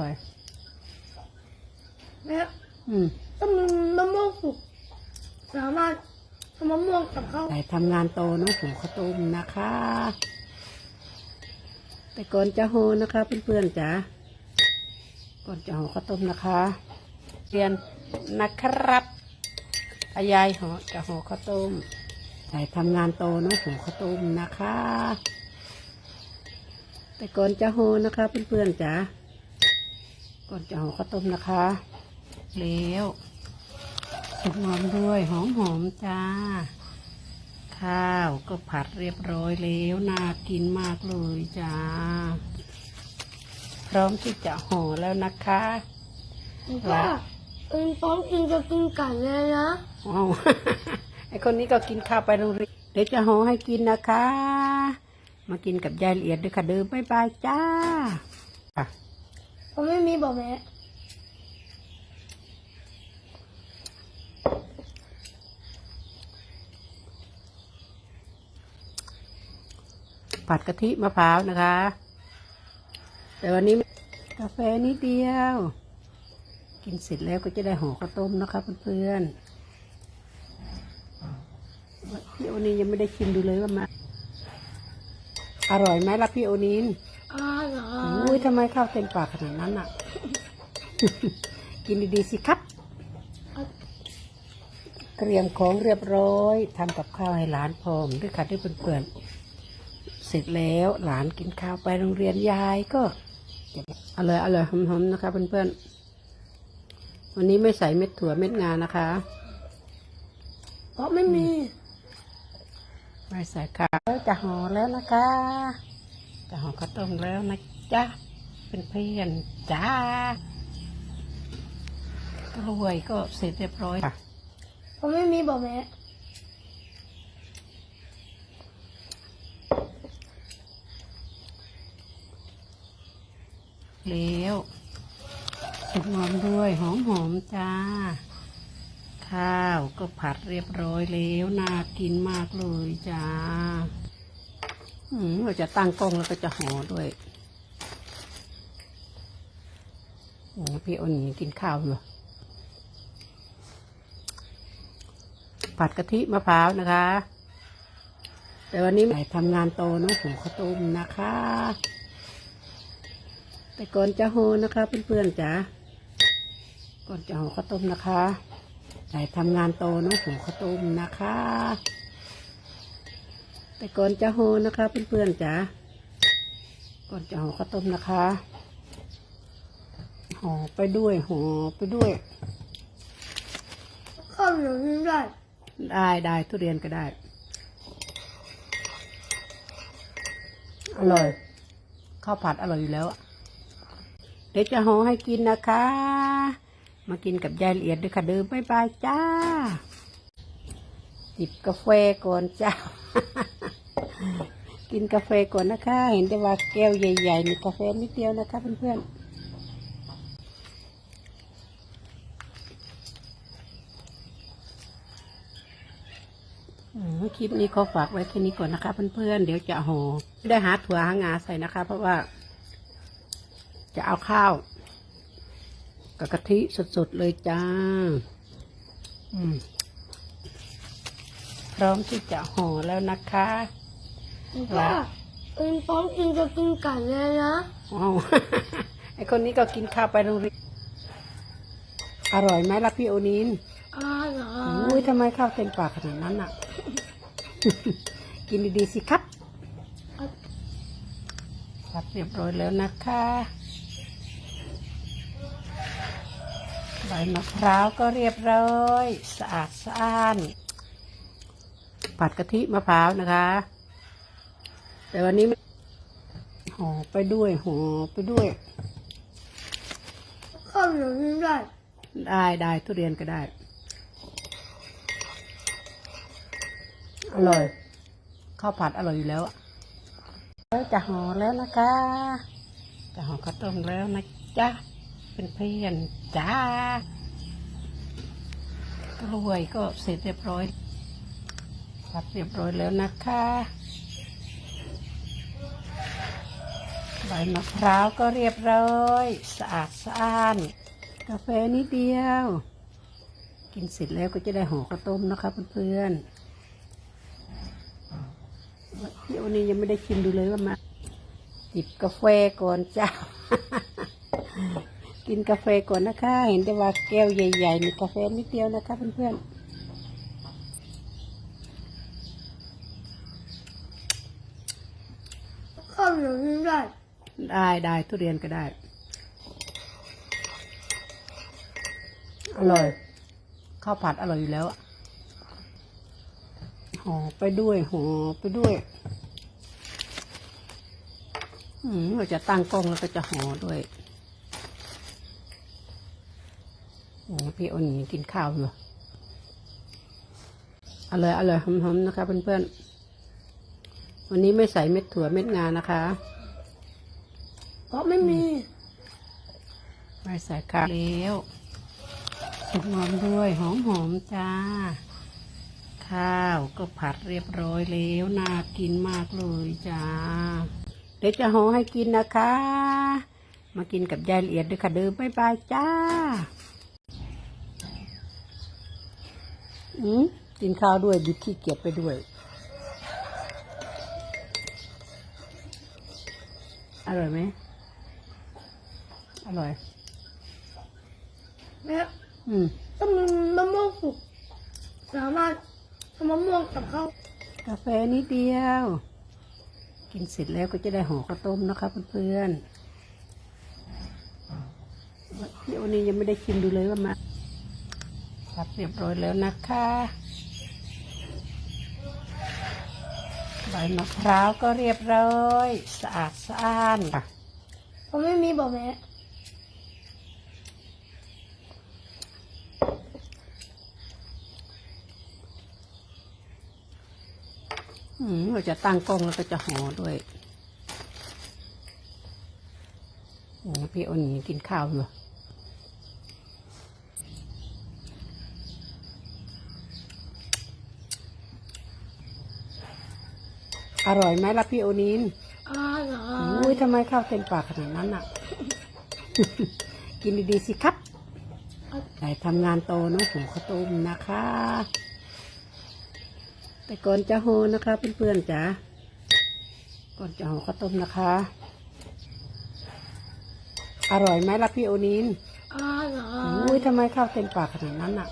ร่อยแม่อืมถ้ามันมะม่วงสุกสามารถทำมะม่วงกับข้าวใส่ทำงานโตเนอะหุงข้าวต้มนะคะ แต่ก่อนจะโหนะคะเพื่อนๆจ๋าก่อนจะห่อข้าวต้มนะคะเรียนนะครับอายายห่อจะห่อข้าวต้มใส่ทำงานโตเนอะหุงข้าวต้มนะคะ แต่ก่อนจะโหนะคะเพื่อนๆจ๋า ก่อนจะห่อข้าวต้มนะคะแล้วสุกงอมด้วยหอมๆจ้า ข้าวก็ผัดเรียบร้อยแล้วน่ากินมากเลยจ้า พร้อมที่จะห่อแล้วนะคะว่าเอ็นพร้อมกินจะกินไก่เลยนะว้าวไอคนนี้ก็กินข้าวไปโรงเรียนเดี๋ยวจะห่อให้กินนะคะ มากินกับยายละเอียดด้วยค่ะเดิมบ๊ายบายจ้าอะ ผมไม่มีบอกแม่ผัดกะทิมะพร้าวนะคะ แต่วันนี้กาแฟนิดเดียว กินเสร็จแล้วก็จะได้ห่อข้าวต้มนะคะเพื่อนๆพี่โอนินยังไม่ได้ชิมดูเลยว่ามา อร่อยไหมล่ะพี่โอนิน อร่ออุ้ยยทำไมข้าวเต็มปากขนาดนั้นอะ กินดีๆสิครับ เตรียมของเรียบร้อยทำกับข้าวให้หลานพร้อมด้วยค่ะด้วยเพื่อนๆเสร็จแล้วหลานกินข้าวไปโรงเรียนยายก็อร่อยอร่อยหอมๆนะคะเพื่อนๆวันนี้ไม่ใส่เม็ดถั่วเม็ดงานะคะ เพราะไม่มี ไม่ใส่ค่ะแล้วจะห่อแล้วนะคะ จะห่อข้าวต้มแล้วนะจ๊ะเป็นเพื่อนๆจ้ากล้วยก็เสร็จเรียบร้อยค่ะผมไม่มีบอกแม่แล้วสุกงอมด้วยหอมหอมๆจ้า ข้าวก็ผัดเรียบร้อยแล้วน่ากินมากเลยจ้าอืม เราจะตั้งกล้องแล้วก็จะห่อด้วยโอ้พี่อ้นกินข้าวอยู่ผัดกะทิมะพร้าวนะคะ แต่วันนี้ไม่ทำงานโตเนอะหุงข้าวต้มนะคะ แต่ก่อนจะโหนะคะเพื่อนๆจ๋าก่อนจะห่อข้าวต้มนะคะใส่ทำงานโตเนอะหุงข้าวต้มนะคะ แต่ก่อนจะโหนะคะเพื่อนๆจ๋าก่อนจะห่อข้าวต้มนะคะห่อไปด้วยห่อไปด้วยข้าวเหนียวนี่ได้ได้ได้ทุเรียนก็ได้ อร่อยข้าวผัดอร่อยอยู่แล้วอะเดี๋ยวจะห่อให้กินนะคะ มากินกับยายละเอียดด้วยค่ะเดิมบ๊ายบายจ้าจิบกาแฟก่อนจ้า กินกาแฟก่อนนะคะ เห็นแต่ว่าแก้วใหญ่ๆมีกาแฟนิดเดียวนะคะเพื่อนๆคลิปนี้ขอฝากไว้แค่นี้ก่อนนะคะ เพื่อนๆ เดี๋ยวจะห่อไม่ได้หาถั่วหางาใส่นะคะ เพราะว่า จะเอาข้าวกับกะทิสดๆ เลยจ้าพร้อมที่จะห่อแล้วนะคะ ว่าเอ็นพร้อมกินจะกินไก่เลยนะว้าวไอคนนี้ก็กินข้าวไปโรงเรียนอร่อยไหมล่ะพี่โอนินอร่ออุ้ยยทำไมข้าวเต็มปากขนาดนั้นอะ กินดีๆสิครับผัดเรียบร้อยแล้วนะคะใบมะพร้าวก็เรียบร้อย สะอาดสะอ้าน ผัดกะทิมะพร้าวนะคะ แต่วันนี้ห่อไปด้วยห่อไปด้วยข้าวเหนียวนี่ได้ ได้ได้ทุเรียนก็ได้ อร่อยข้าวผัดอร่อยอยู่แล้วอะแล้วจะห่อแล้วนะคะ จะห่อข้าวต้มแล้วนะจ๊ะเป็นเพื่อนจ้ากล้วยก็เสร็จเรียบร้อยผัดเรียบร้อยแล้วนะคะ ใบมะพร้าวก็เรียบร้อย สะอาดสะอ้าน กาแฟนิดเดียว กินเสร็จแล้วก็จะได้ห่อข้าวต้มนะคะเพื่อนๆพี่โอนี่ยังไม่ได้ชิมดูเลยว่ามาจิบกาแฟก่อนจ้า กินกาแฟก่อนนะคะ เห็นแต่ว่าแก้วใหญ่ๆมีกาแฟนิดเดียวนะคะเพื่อนๆ ข้าวเหนียวนึ่งได้ ได้ได้ทุเรียนก็ได้ อร่อยข้าวผัดอร่อยอยู่แล้วอะห่อไปด้วยห่อไปด้วยอืมเราจะตั้งกล้องแล้วก็จะห่อด้วยโอ้พี่อ้นยังกินข้าวอยู่อร่อยอร่อยหอมๆนะคะเพื่อนๆวันนี้ไม่ใส่เม็ดถั่วเม็ดงานะคะ เพราะไม่มีไม่ใส่ข้าวแล้วสุกงอมด้วยหอมหอมๆจ้า ข้าวก็ผัดเรียบร้อยแล้วน่ากินมากเลยจ้า เดี๋ยวจะห่อให้กินนะคะ มากินกับยายละเอียดด้วยค่ะเดิมบ๊ายบายจ้าอืมกินข้าวด้วยดิบขี้เกียจไปด้วย อร่อยไหม อร่อยแม่อืมต้องมีมะม่วงสุกสามารถทำมะม่วงกับข้าวกาแฟนิดเดียว กินเสร็จแล้วก็จะได้ห่อข้าวต้มนะคะเพื่อนๆพี่โอนี่ยังไม่ได้ชิมดูเลยว่ามาผัดเรียบร้อยแล้วนะคะใบมะพร้าวก็เรียบร้อย สะอาดสะอ้านค่ะเพราะไม่มีบอกแม่ เราจะตั้งกล้องแล้วก็จะห่อด้วยโอ้พี่โอนี่กินข้าวอยู่อร่อยไหมล่ะพี่โอนินอร่ออุ้ยยทำไมข้าวเต็มปากขนาดนั้นอะ กินดีๆสิครับแต่ทำงานโตเนอะหัวข้าวต้มนะคะ แต่ก่อนจะโหนะคะเพื่อนๆจ๋าก่อนจะห่อข้าวต้มนะคะ อร่อยไหมล่ะพี่โอนินอร่ออุ้ยยทำไมข้าวเต็มปากขนาดนั้นอะ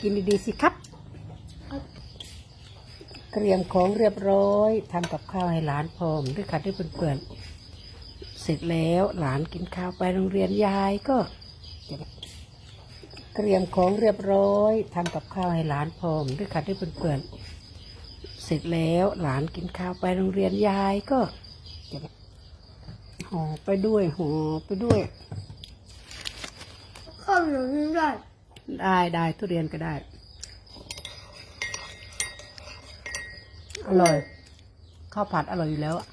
กินดีๆสิครับ เตรียมของเรียบร้อยทำกับข้าวให้หลานพร้อมด้วยค่ะด้วยเพื่อนๆเสร็จแล้วหลานกินข้าวไปโรงเรียนยายก็จะ เตรียมของเรียบร้อยทำกับข้าวให้หลานพร้อมด้วยค่ะด้วยเพื่อนๆเสร็จแล้วหลานกินข้าวไปโรงเรียนยายก็จะห่อไปด้วยห่อไปด้วยข้าวเหนียวนึ่งได้ได้ได้ทุเรียนก็ได้ อร่อยข้าวผัดอร่อยอยู่แล้วอะ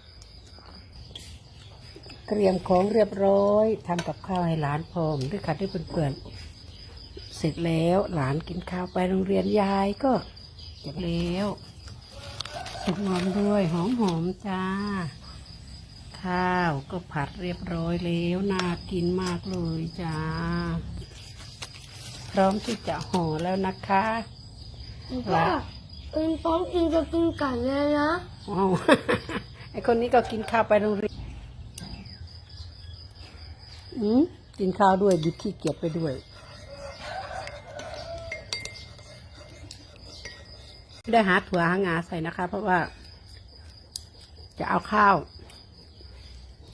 เตรียมของเรียบร้อยทำกับข้าวให้หลานพร้อมด้วยค่ะด้วยเพื่อนๆเส ร็จแล้ว หลานกินข้าวไปโรงเรียนยายก็จะแล้วสุกงอมด้วยหอมหอมๆจ้า ข้าวก็ผัดเรียบร้อยแล้วน่ากินมากเลยจ้า พร้อมที่จะห่อแล้วนะคะว่าเอ็นพร้อมกินจะกินไก่เลยนะว้าวไอคนนี้ก็กินข้าวไปโรงเรียนอืมกินข้าวด้วยดิบขี้เกียจไปด้วย ได้หาถั่วหางาใส่นะคะ เพราะว่า จะเอาข้าว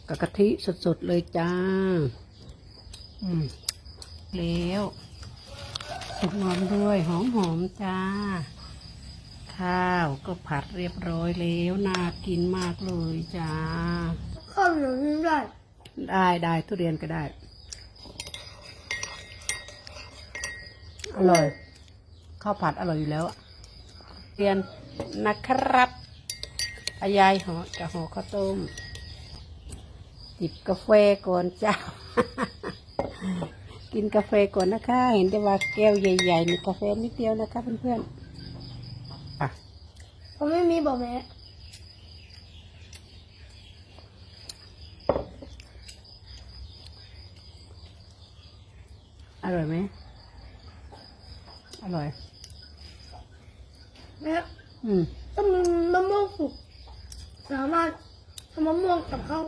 กับกะทิสดๆเลยจ้า อืมแล้วสุกงอมด้วยหอมๆจ้า ข้าวก็ผัดเรียบร้อยแล้วน่ากินมากเลยจ้าข้าวเหนียวนึ่งได้ได้ได้ทุเรียนก็ได้ อร่อย ข้าวผัดอร่อยอยู่แล้วอะ เรียนนะครับอายายห่อจะห่อข้าวต้มจิบกาแฟก่อนเจ้า กินกาแฟก่อนนะคะ เห็นได้ว่าแก้วใหญ่ๆมีกาแฟนิดเดียวนะคะเพื่อนๆอะผมไม่มีบอกแม่อร่อยไหมอร่อย และอืมถ้ามันมะม่วงสุกสามารถทำมะม่วงกับข้าว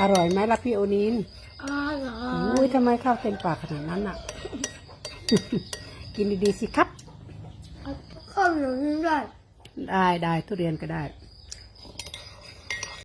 อร่อยไหมล่ะพี่โอนินอร่ออุ้ยยทำไมข้าวเต็มปากขนาดนั้นอะ กินดีๆสิครับ ข้าวเหนียวนี่ได้ ได้ได้ทุเรียนก็ได้